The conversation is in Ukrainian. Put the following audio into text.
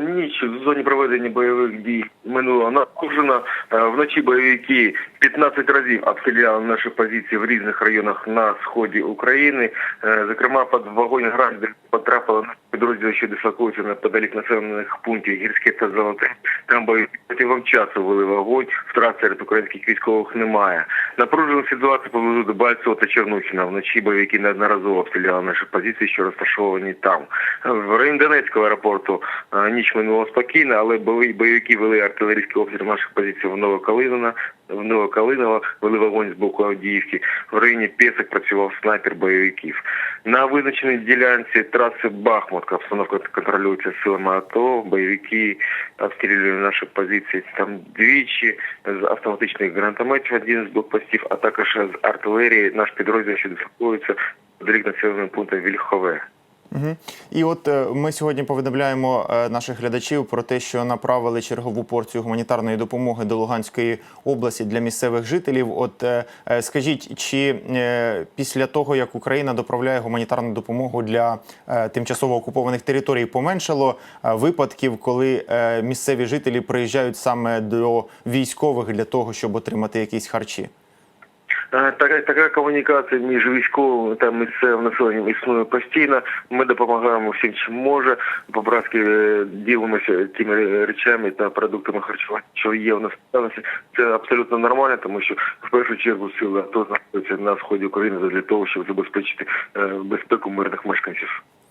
Ніч в зоні проведення бойових дій минула напружена. Вночі бойовики 15 разів обстріляли наші позиції в різних районах на сході України. Е, Зокрема, під вогонь гранди потрапили підрозділи, що дислокуються неподалік населених пунктів Гірське та Золоте. Там бойовики протягом часу вели вогонь. Втрат серед українських військових немає. Напружена ситуація поблизу Дебальцево та Чернухіна. Вночі бойовики неодноразово обстріляли наші позиції, що розташовані там. В районі Донецького аеропорту е, ніч минула спокійно, але бойовики вели артилерійський обстріл наших позицій в Новокалиново, в Новокалиново, вели вогонь з боку Авдіївки. В районі Песок працював снайпер бойовиків. На визначеній ділянці траси Бахмутка обстановка контролюється силами АТО, бойовики обстрілюють наші позиції там двічі з автоматичних гранатометів один з блокпостів, а також з артилерії наш підрозділ, що дислокується подалік населеного пункту Вільхове. Угу. І от е, ми сьогодні повідомляємо е, наших глядачів про те, що направили чергову порцію гуманітарної допомоги до Луганської області для місцевих жителів. От е, скажіть, чи після того як Україна доправляє гуманітарну допомогу для тимчасово окупованих територій, поменшало випадків, коли місцеві жителі приїжджають саме до військових для того, щоб отримати якісь харчі? Така, така комунікація між військовим та місцевим населенням існує постійно. Ми допомагаємо всім, чим може. По-братськи е, ділимося тими речами та продуктами харчування, що є в нас. Це абсолютно нормально, тому що в першу чергу сили АТО знаходяться на сході України для того, щоб забезпечити е, безпеку мирних мешканців.